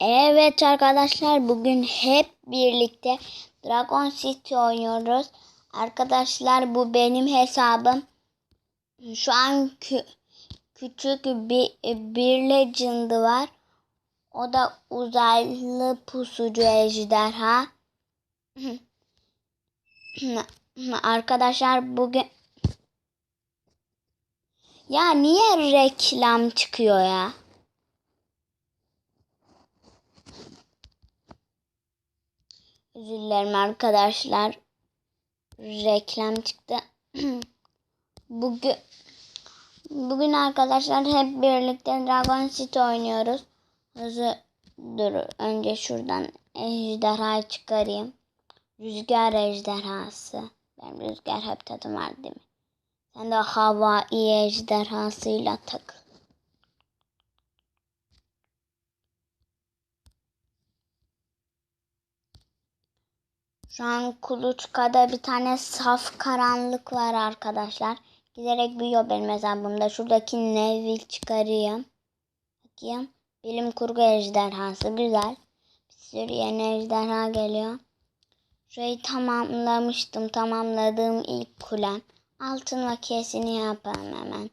Evet arkadaşlar bugün hep birlikte Dragon City oynuyoruz. Arkadaşlar bu benim hesabım. Şu an kü- küçük bir, bir legend var. O da uzaylı pusucu ejderha. Arkadaşlar bugün ya niye reklam çıkıyor ya? Özür dilerim arkadaşlar. Reklam çıktı. bugün bugün arkadaşlar hep birlikte Dragon City oynuyoruz. Hızlı dur önce şuradan ejderha çıkarayım. Rüzgar ejderhası. Benim rüzgar hep tadım var değil mi? Sen de havai ejderhasıyla takıl. Şu an kuluçkada bir tane saf karanlık var arkadaşlar. Giderek büyüyor benim hesabımda. Şuradaki Neville çıkarayım. Bakayım. Bilim kurgu ejderhası. Güzel. Bir sürü yeni ejderha geliyor. Şurayı tamamlamıştım. Tamamladığım ilk kulem. Altın vakiyesini yapalım hemen.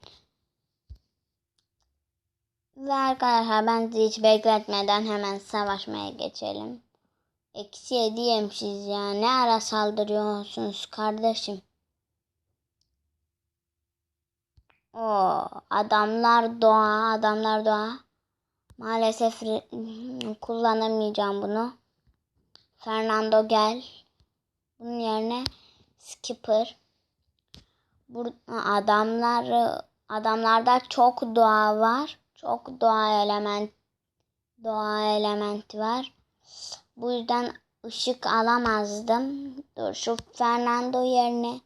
Ve arkadaşlar ben hiç bekletmeden hemen savaşmaya geçelim. Eksi yedi yemişiz ya. Ne ara saldırıyorsunuz kardeşim? O adamlar doğa, adamlar doğa. Maalesef kullanamayacağım bunu. Fernando gel. Bunun yerine Skipper. Bu adamlar adamlarda çok doğa var. Çok doğa element doğa elementi var. Bu yüzden ışık alamazdım. Dur şu Fernando yerine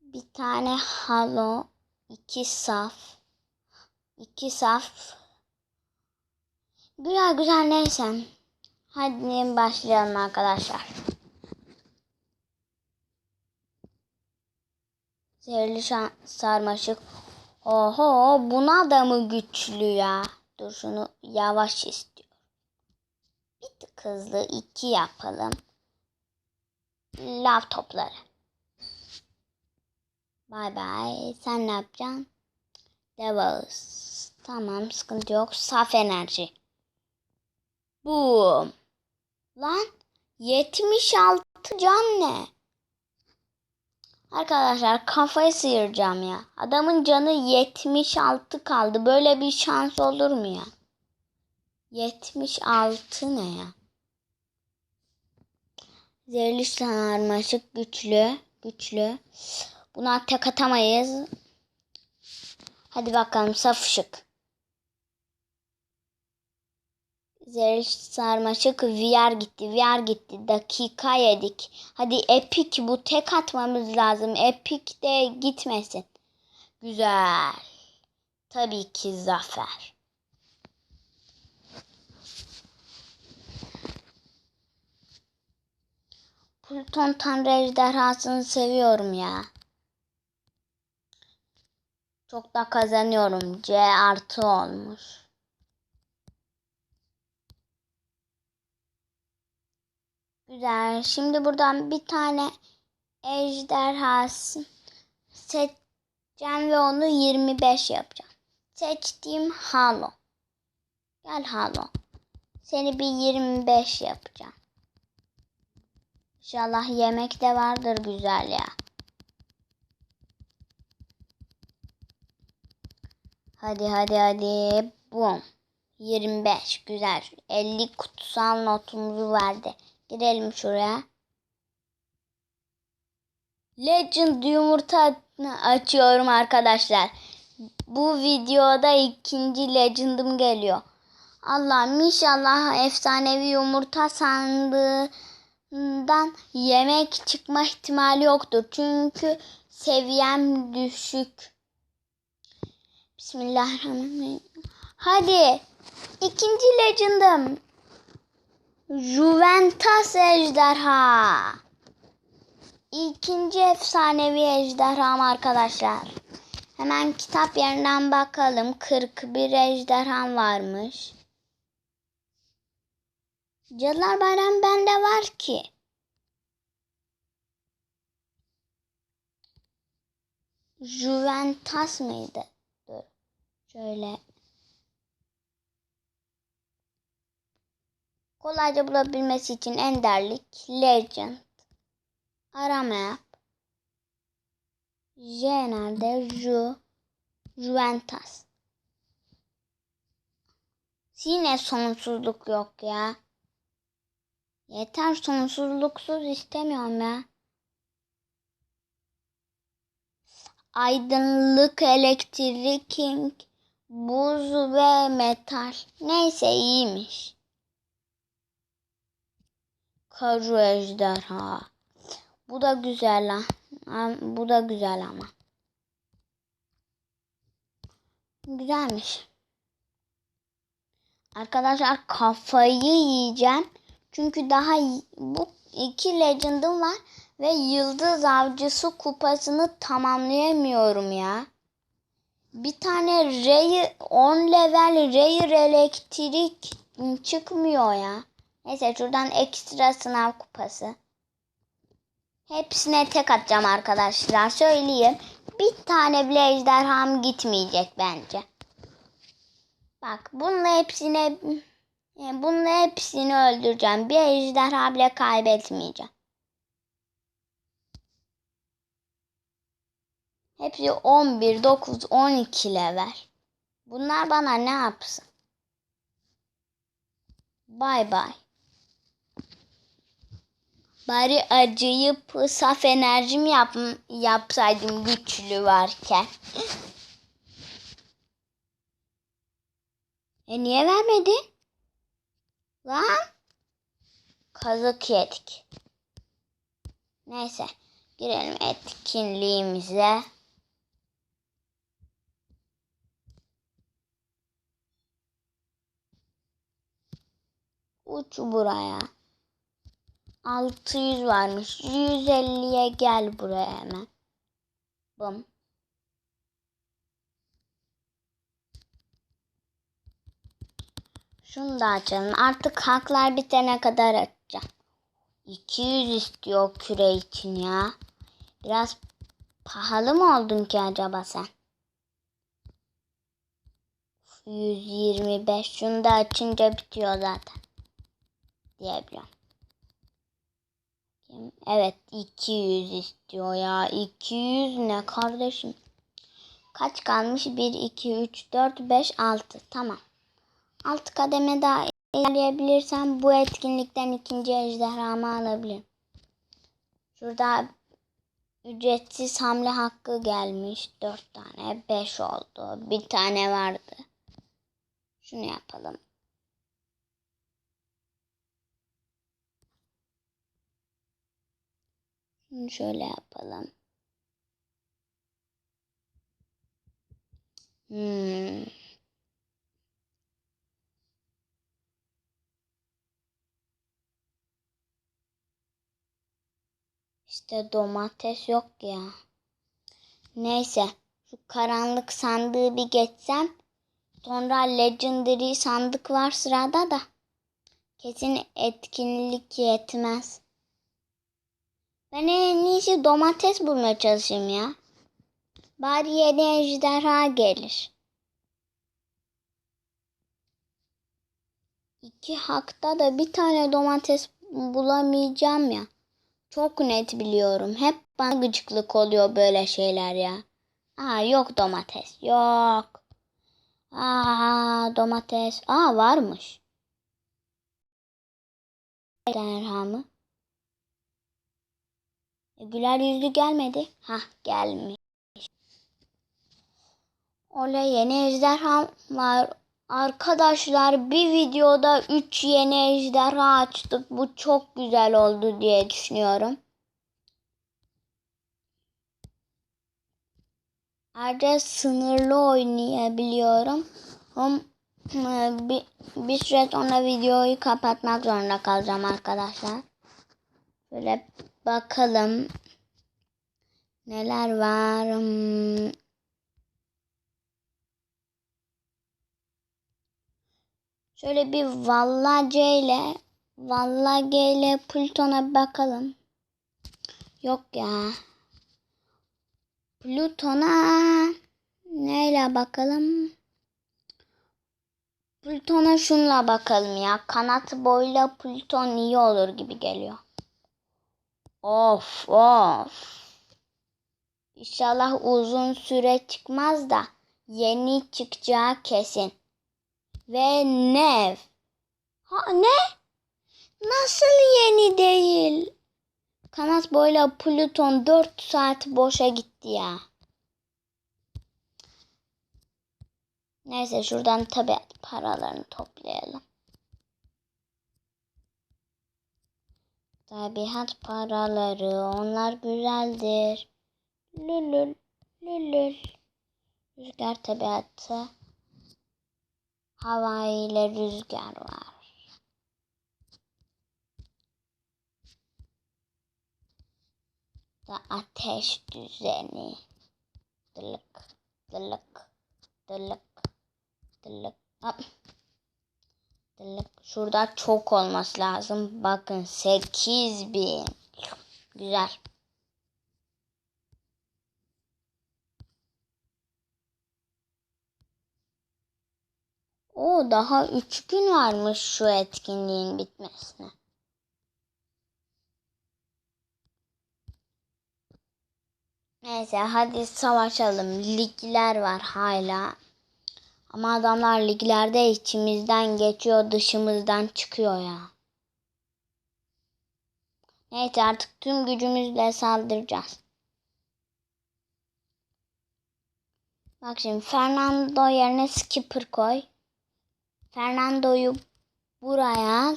bir tane halo, iki saf, iki saf. Güzel güzel neyse. Hadi başlayalım arkadaşlar. Zehirli sarmaşık. Oho buna da mı güçlü ya? Dur şunu yavaş istiyorum. Bir tık hızlı iki yapalım. Lav topları. Bay bay. Sen ne yapacaksın? Devils. Tamam sıkıntı yok. Saf enerji. Boom. Lan 76 can ne? Arkadaşlar kafayı sıyıracağım ya. Adamın canı 76 kaldı. Böyle bir şans olur mu ya? 76 ne ya? Zehirli sarmaşık güçlü. Güçlü. Buna tek atamayız. Hadi bakalım saf ışık. Zehirli sarmaşık VR gitti. VR gitti. Dakika yedik. Hadi Epic bu tek atmamız lazım. Epic de gitmesin. Güzel. Tabii ki zafer. Pluton Tanrı ejderhasını seviyorum ya. Çok da kazanıyorum. C artı olmuş. Güzel. Şimdi buradan bir tane ejderhası seçeceğim ve onu 25 yapacağım. Seçtiğim Halo. Gel Halo. Seni bir 25 yapacağım. İnşallah yemek de vardır güzel ya. Hadi hadi hadi. Bum. 25 güzel. 50 kutsal notumuzu verdi. Girelim şuraya. Legend yumurta açıyorum arkadaşlar. Bu videoda ikinci legend'ım geliyor. Allah'ım inşallah efsanevi yumurta sandığından yemek çıkma ihtimali yoktur. Çünkü seviyem düşük. Bismillahirrahmanirrahim. Hadi. ikinci legend'ım. Juventus ejderha. İkinci efsanevi ejderham arkadaşlar. Hemen kitap yerinden bakalım. 41 ejderham varmış. Cadılar Bayramı bende var ki. Juventus mıydı? Dur. Şöyle. Kolayca bulabilmesi için enderlik, legend, arama yap. J nerede? Ju, Juventus. Yine sonsuzluk yok ya. Yeter sonsuzluksuz istemiyorum ya. Aydınlık, elektrik, buz ve metal. Neyse iyiymiş. Kaju ejderha. Bu da güzel. Ha, Bu da güzel ama. Güzelmiş. Arkadaşlar kafayı yiyeceğim. Çünkü daha bu iki legend'ım var ve yıldız avcısı kupasını tamamlayamıyorum ya. Bir tane Ray 10 level Rare elektrik çıkmıyor ya. Neyse şuradan ekstra sınav kupası. Hepsine tek atacağım arkadaşlar. Söyleyeyim. Bir tane bile ejderham gitmeyecek bence. Bak bununla hepsine yani bununla hepsini öldüreceğim. Bir ejderha bile kaybetmeyeceğim. Hepsi 11, 9, 12 level. Bunlar bana ne yapsın? Bay bay. Bari acıyıp saf enerjim yap yapsaydım güçlü varken. E niye vermedi? Lan. Kazık yedik. Neyse. Girelim etkinliğimize. Uç buraya. 600 varmış. 150'ye gel buraya hemen. Bum. Şunu da açalım. Artık haklar bitene kadar açacağım. 200 istiyor küre için ya. Biraz pahalı mı oldun ki acaba sen? 125. Şunu da açınca bitiyor zaten. Diyebiliyorum. Evet 200 istiyor ya. 200 ne kardeşim? Kaç kalmış? 1, 2, 3, 4, 5, 6. Tamam. 6 kademe daha ilerleyebilirsem bu etkinlikten ikinci ejderhamı alabilirim. Şurada ücretsiz hamle hakkı gelmiş. 4 tane. 5 oldu. Bir tane vardı. Şunu yapalım. Şunu şöyle yapalım. Hmm. İşte domates yok ya. Neyse. Şu karanlık sandığı bir geçsem. Sonra legendary sandık var sırada da. Kesin etkinlik yetmez. Ben en iyisi domates bulmaya çalışayım ya. Bari yeni ejderha gelir. İki hakta da bir tane domates bulamayacağım ya. Çok net biliyorum. Hep bana gıcıklık oluyor böyle şeyler ya. Aa yok domates. Yok. Aa domates. Aa varmış. Ejderha mı? E, güler yüzlü gelmedi. Hah gelmiş. Oley yeni ejderha var. Arkadaşlar bir videoda 3 yeni ejderha açtık. Bu çok güzel oldu diye düşünüyorum. Ayrıca sınırlı oynayabiliyorum. Ama bir, bir süre sonra videoyu kapatmak zorunda kalacağım arkadaşlar. Şöyle bakalım. Neler var? Şöyle bir vallace ile Vallahi G ile Plüton'a bakalım. Yok ya. Plüton'a neyle bakalım? Plüton'a şunla bakalım ya. Kanat boyla Plüton iyi olur gibi geliyor. Of of. İnşallah uzun süre çıkmaz da yeni çıkacağı kesin. Ve Nev. Ha ne? Nasıl yeni değil? Kanat boyla Plüton 4 saat boşa gitti ya. Neyse şuradan tabi paralarını toplayalım. Tabiat paraları onlar güzeldir. Lülül lülül. Rüzgar tabiatı. Hava ile rüzgar var. Da ateş düzeni. Dılık, dılık, dılık, dılık. Hop. Dılık. Şurada çok olması lazım. Bakın 8000. Güzel. O daha 3 gün varmış şu etkinliğin bitmesine. Neyse hadi savaşalım. Ligler var hala. Ama adamlar liglerde içimizden geçiyor, dışımızdan çıkıyor ya. Neyse artık tüm gücümüzle saldıracağız. Bak şimdi Fernando yerine Skipper koy. Fernando'yu buraya al.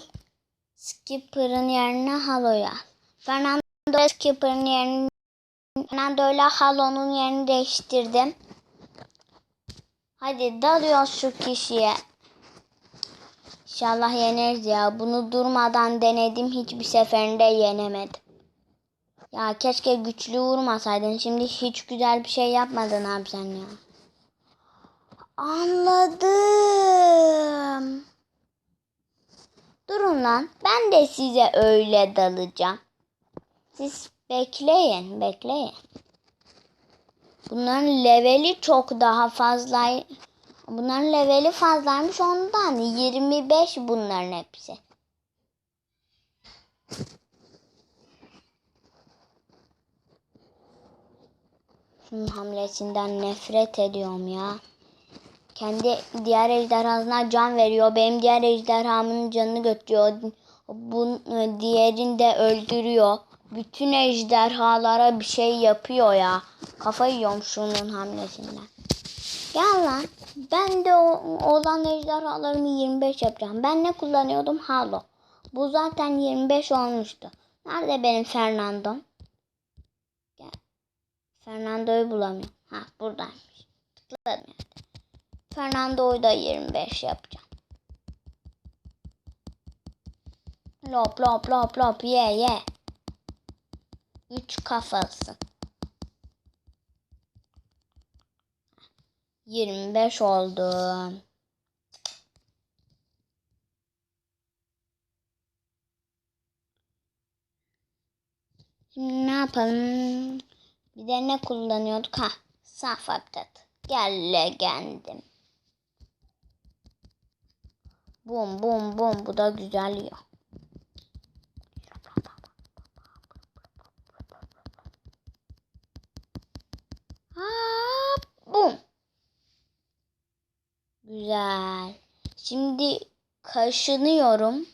Skipper'ın yerine Halo'yu al. Fernando Skipper'ın yerini Fernando ile Halo'nun yerini değiştirdim. Hadi dalıyoruz şu kişiye. İnşallah yeneriz ya. Bunu durmadan denedim. Hiçbir seferinde yenemedim. Ya keşke güçlü vurmasaydın. Şimdi hiç güzel bir şey yapmadın abi sen ya. Anladım. Durun lan. Ben de size öyle dalacağım. Siz bekleyin, bekleyin. Bunların leveli çok daha fazla. Bunların leveli fazlaymış ondan. 25 bunların hepsi. Şunun hamlesinden nefret ediyorum ya. Kendi diğer ejderhasına can veriyor. Benim diğer ejderhamın canını götürüyor. Bu diğerini de öldürüyor. Bütün ejderhalara bir şey yapıyor ya. Kafayı yiyorum şunun hamlesinden. Gel lan. Ben de o, olan ejderhalarımı 25 yapacağım. Ben ne kullanıyordum? Halo. Bu zaten 25 olmuştu. Nerede benim Fernando? Gel. Fernando'yu bulamıyorum. Ha buradaymış. Tıkladım yani. Fernando'yu da 25 yapacağım. Lop lop lop lop ye ye. Üç kafası. 25 oldu. Şimdi ne yapalım? Bir de ne kullanıyorduk? Ha, saf update. Gel legendim. Bum bum bum bu da güzel ya. Güzel. Şimdi kaşınıyorum.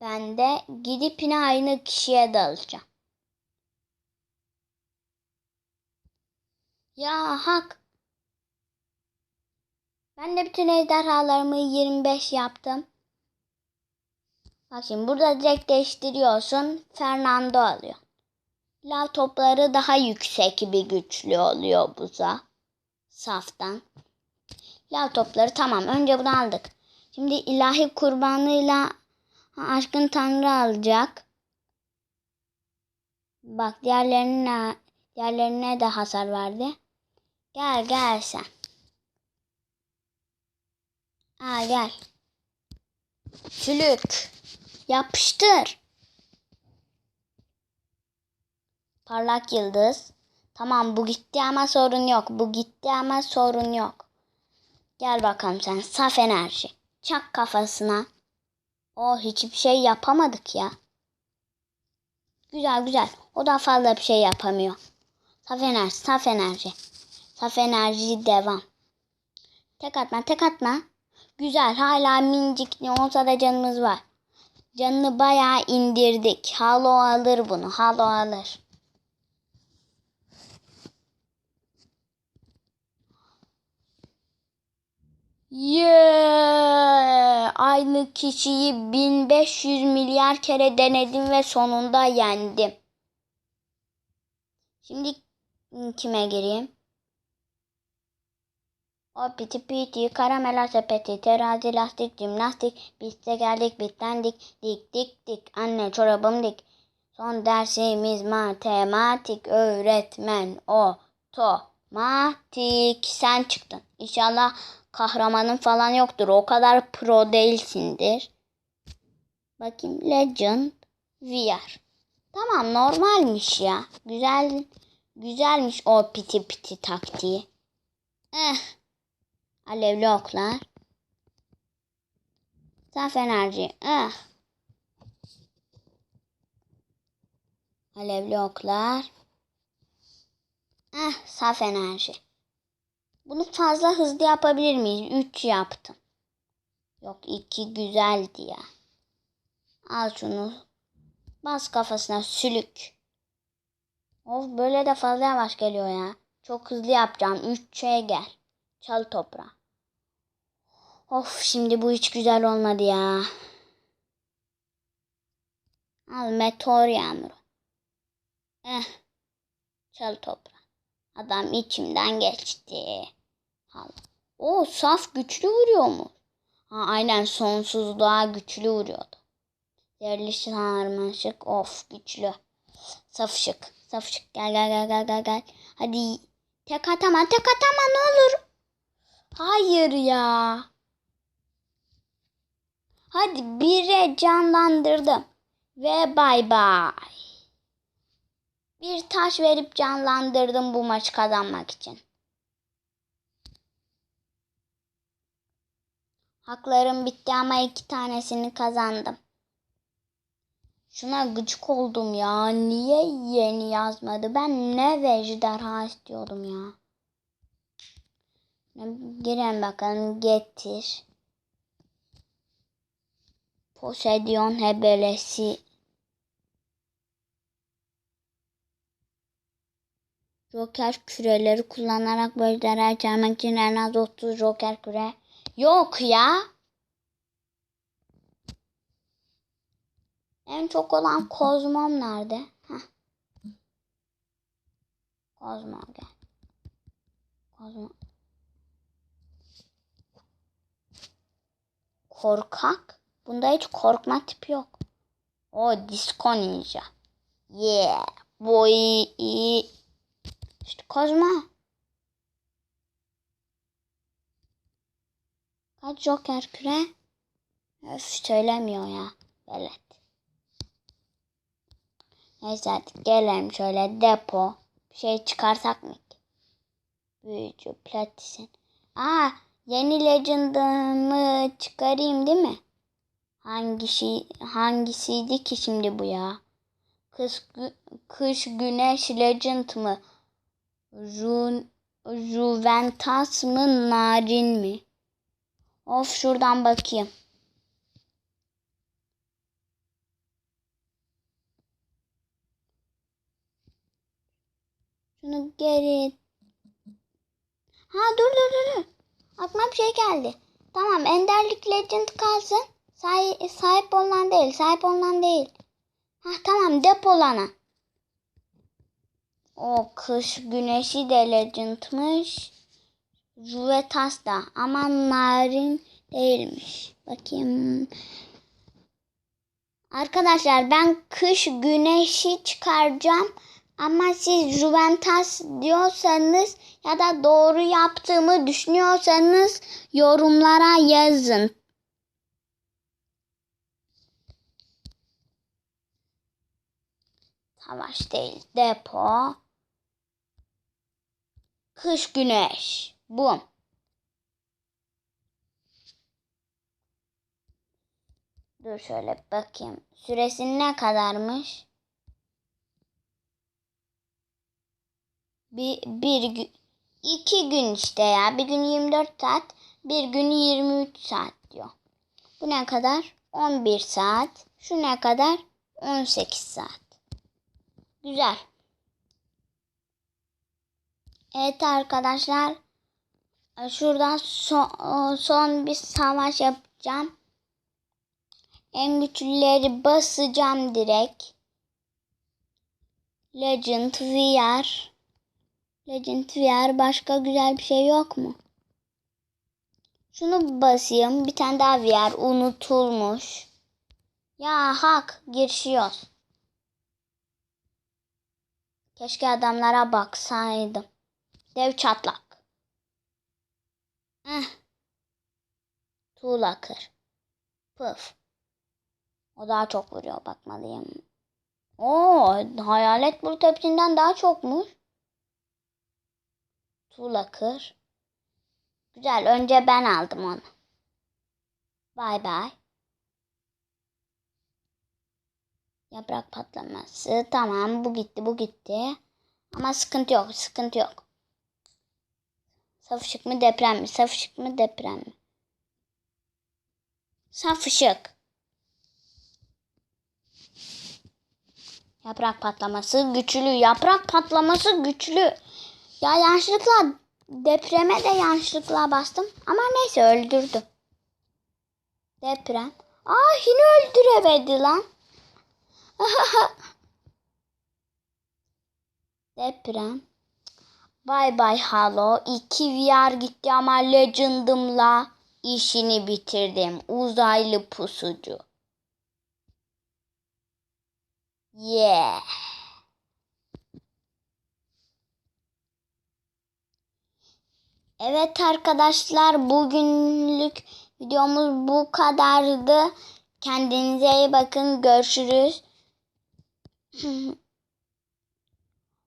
Ben de gidip yine aynı kişiye dalacağım. Ya hak. Ben de bütün ejderhalarımı 25 yaptım. Bak şimdi burada direkt değiştiriyorsun. Fernando alıyor. Lav topları daha yüksek bir güçlü oluyor buza. Saftan. Lav topları tamam. Önce bunu aldık. Şimdi ilahi kurbanıyla aşkın tanrı alacak. Bak diğerlerine diğerlerine de hasar verdi. Gel gel sen. Aa gel. Çülük. Yapıştır. Parlak yıldız. Tamam bu gitti ama sorun yok. Bu gitti ama sorun yok. Gel bakalım sen saf enerji. Çak kafasına. O hiçbir şey yapamadık ya. Güzel güzel. O da fazla bir şey yapamıyor. Saf enerji, saf enerji. Saf enerji devam. Tek atma, tek atma. Güzel. Hala minicik ne olsa da canımız var. Canını bayağı indirdik. Halo alır bunu. Halo alır. Yeah! Aynı kişiyi 1500 milyar kere denedim ve sonunda yendim. Şimdi kime gireyim? O piti piti, karamela sepeti, terazi, lastik, jimnastik, de geldik, bitlendik, dik dik dik, anne çorabım dik. Son dersimiz matematik, öğretmen otomatik. Sen çıktın. İnşallah kahramanın falan yoktur. O kadar pro değilsindir. Bakayım Legend VR. Tamam normalmiş ya. Güzel güzelmiş o piti piti taktiği. Eh. Alevli oklar. Saf enerji. Eh. Alevli oklar. Eh, saf enerji. Bunu fazla hızlı yapabilir miyiz? 3 yaptım. Yok 2 güzeldi ya. Al şunu. Bas kafasına sülük. Of böyle de fazla yavaş geliyor ya. Çok hızlı yapacağım. 3'e gel. Çal toprağı. Of şimdi bu hiç güzel olmadı ya. Al meteor yağmuru. Eh. Çal toprağı. Adam içimden geçti. Al. O saf güçlü vuruyor mu? Ha, aynen sonsuzluğa güçlü vuruyordu. Yerli sarmaşık of güçlü. Saf ışık. Saf ışık. Gel gel gel gel gel gel. Hadi tek atama tek atama ne olur. Hayır ya. Hadi bire canlandırdım. Ve bay bay. Bir taş verip canlandırdım bu maçı kazanmak için. Haklarım bitti ama iki tanesini kazandım. Şuna gıcık oldum ya. Niye yeni yazmadı? Ben ne vejderha istiyordum ya. Giren bakalım getir. Poseidon hebelesi. Joker küreleri kullanarak bölgeleri çağırmak için en az 30 Joker küre. Yok ya. En çok olan Kozmom nerede? Heh. Kozmo gel. Kozmo. Korkak. Bunda hiç korkma tipi yok. O disco ninja. Yeah. Boy. İşte Kozmo. Kaç Joker küre? Öf söylemiyor ya. Velet. Neyse hadi gelelim şöyle depo. Bir şey çıkarsak mı? Büyücü, platisin. Aa yeni legend'ımı çıkarayım değil mi? Hangisi, hangisiydi ki şimdi bu ya? Kış, kış güneş legend mı? Ju, Juventus mı narin mi? Of şuradan bakayım. Şunu geri. Ha dur dur dur. Aklıma bir şey geldi. Tamam Enderlik Legend kalsın. Say sahip olunan değil. Sahip olunan değil. Ha tamam depolana. O kış güneşi de Legend'mış. Juvetas da ama narin değilmiş. Bakayım. Arkadaşlar ben kış güneşi çıkaracağım. Ama siz Juventus diyorsanız ya da doğru yaptığımı düşünüyorsanız yorumlara yazın. Savaş değil. Depo. Kış güneş. Bum. Dur şöyle bakayım. Süresi ne kadarmış? Bir, bir gün, iki gün işte ya. Bir gün 24 saat, bir gün 23 saat diyor. Bu ne kadar? 11 saat. Şu ne kadar? 18 saat. Güzel. Evet arkadaşlar. Şurada son, son bir savaş yapacağım. En güçlüleri basacağım direkt. Legend VR. Legend VR başka güzel bir şey yok mu? Şunu basayım. Bir tane daha VR unutulmuş. Ya hak girişiyoruz. Keşke adamlara baksaydım. Dev çatlak. Heh. Tuğla kır. Pıf. O daha çok vuruyor bakmalıyım. Oo, hayalet bulut hepsinden daha çokmuş. Tuğla kır. Güzel. Önce ben aldım onu. Bay bay. Yaprak patlaması. Tamam bu gitti bu gitti. Ama sıkıntı yok sıkıntı yok. Saf ışık mı deprem mi? Saf ışık mı deprem mi? Saf ışık. Yaprak patlaması güçlü. Yaprak patlaması güçlü. Ya yanlışlıkla depreme de yanlışlıkla bastım. Ama neyse öldürdü. Deprem. Aa yine öldüremedi lan. Deprem. Bay bay Halo. 2 VR gitti ama Legend'ımla işini bitirdim. Uzaylı pusucu. Yeah. Evet arkadaşlar bugünlük videomuz bu kadardı. Kendinize iyi bakın. Görüşürüz.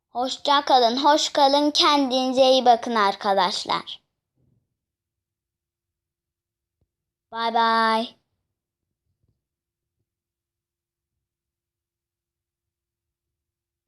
Hoşça kalın. Hoş kalın. Kendinize iyi bakın arkadaşlar. Bay bay.